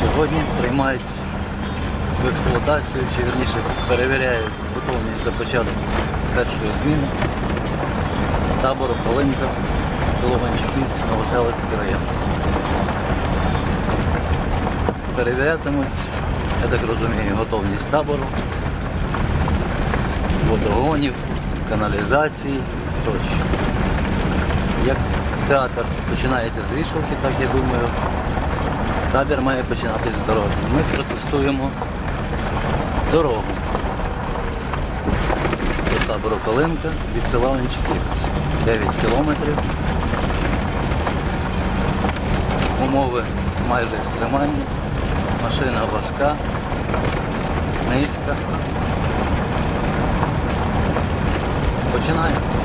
Сьогодні приймають в експлуатацію, чи вірніше перевіряють готовність до початку першої зміни табору Калинка, село Манчиківці, Новоселицький район. Перевірятимуть, я так розумію, готовність табору, водогонів, каналізації тощо. Як театр починається з вішалки, так я думаю, табір має починатися з дороги. Ми протестуємо дорогу до табору Калинка від села Ончиківці. 9 кілометрів. Умови майже екстремальні. Машина важка, низька. Починаємо.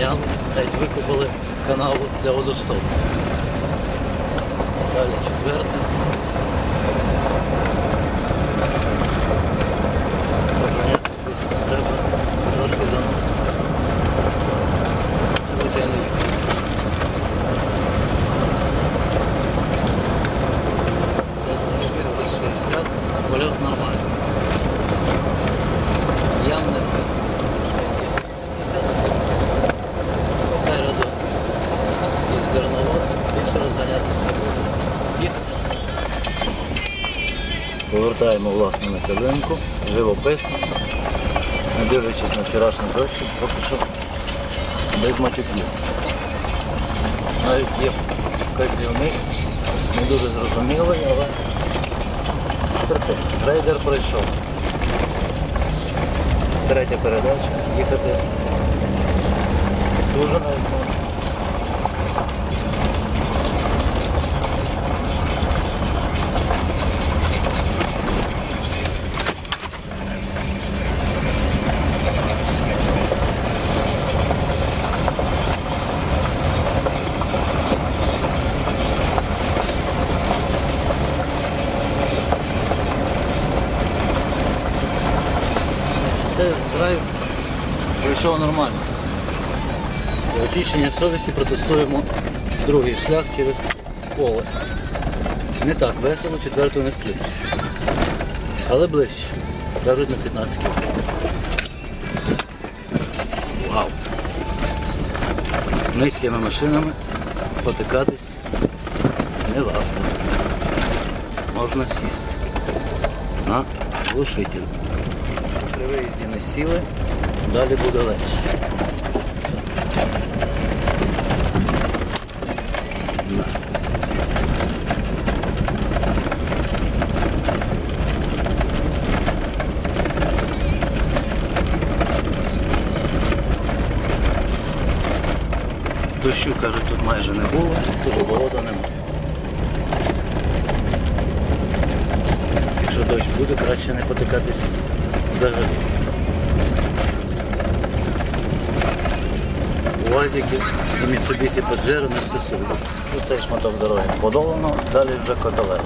Поки та й викопали канаву для водостопу. Далі четверта. Повертаємо власне на кабинку, живописно, не дивлячись на вчорашній дощ, поки що без матюків. Навіть є вказівник, не дуже зрозумілий, але. Рейдер пройшов. Третя передача, їхати дуже навіть Тест-драйв пройшов нормально. Для очищення совісті протестуємо другий шлях через поле. Не так весело, четверту не включиш. Але ближче. Кажуть на 15 км. Вау! Низькими машинами потикатись не варто. Можна сісти на глушитель. При виїзді не сіли, далі буде легше. Дощу, кажуть, тут майже не було, тут болота нема. Якщо дощ буде, краще не потикатись взагалі. УАЗики і Mitsubishi Pajero не стосуються. Тут цей шматок дороги подолано, далі вже котеле.